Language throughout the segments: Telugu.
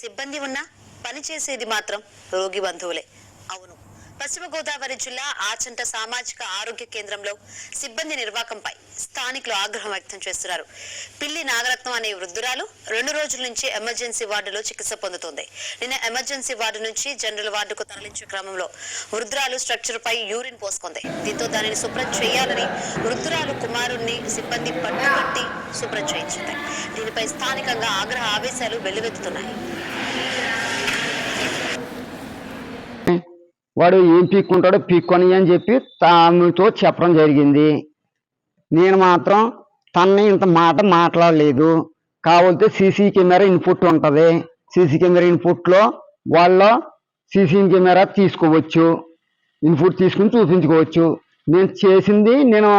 సిబ్బంది ఉన్నా పనిచేసేది మాత్రం రోగి బంధువులే. అవును. పశ్చిమ గోదావరి జిల్లా ఆచంట సామాజిక ఆరోగ్య కేంద్రంలో సిబ్బంది నిర్వాకంపై స్థానికులు ఆగ్రహం వ్యక్తం చేస్తున్నారు. పిల్లి నాగరత్నం అనే వృద్ధురాలు రెండు రోజుల నుంచి ఎమర్జెన్సీ వార్డులో చికిత్స పొందుతోంది. నిన్న ఎమర్జెన్సీ వార్డు నుంచి జనరల్ వార్డుకు తరలించే క్రమంలో వృద్ధురాలు స్ట్రక్చర్ పై యూరిన్ పోసుకుంది. దీంతో దానిని శుభ్రం చేయాలని వృద్ధురాలు కుమారుణ్ణి సిబ్బంది పట్టుబట్టి శుభ్రం చేయించింది. దీనిపై స్థానికంగా ఆగ్రహ ఆవేశాలు వెల్లువెత్తుతున్నాయి. వాడు ఏం పీక్కుంటాడో పీక్కొని అని చెప్పి తాముతో చెప్పడం జరిగింది. నేను మాత్రం తన్ని ఇంత మాట మాట్లాడలేదు. కావాలంటే సీసీ కెమెరా ఇన్పుట్ ఉంటుంది. సీసీ కెమెరా ఇన్పుట్లో వాళ్ళ సీసీ కెమెరా తీసుకోవచ్చు. ఇన్పుట్ తీసుకుని చూపించుకోవచ్చు. నేను చేసింది నేను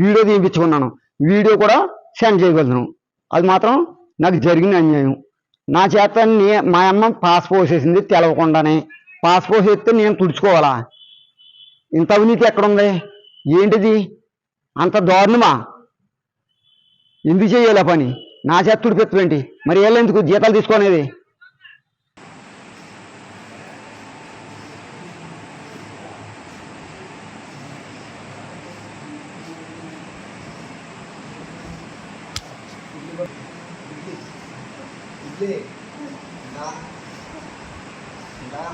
వీడియో తీపించుకున్నాను వీడియో కూడా సెండ్ చేయగలను అది మాత్రం నాకు జరిగిన అన్యాయం. నా చేత నే- మా అమ్మ పాస్ పోసేసింది తెలవకుండానే. పాస్ పోసేస్తే నేను తుడుచుకోవాలా? ఇంత అవినీతి ఎక్కడుంది? ఏంటిది? అంత దారుణమా? ఎందుకు చేయాలి పని? నా చేత తుడిపెత్తవేంటి? మరి వీళ్ళు ఎందుకు జీతాలు తీసుకునేది? ఇడ్లీ దా దా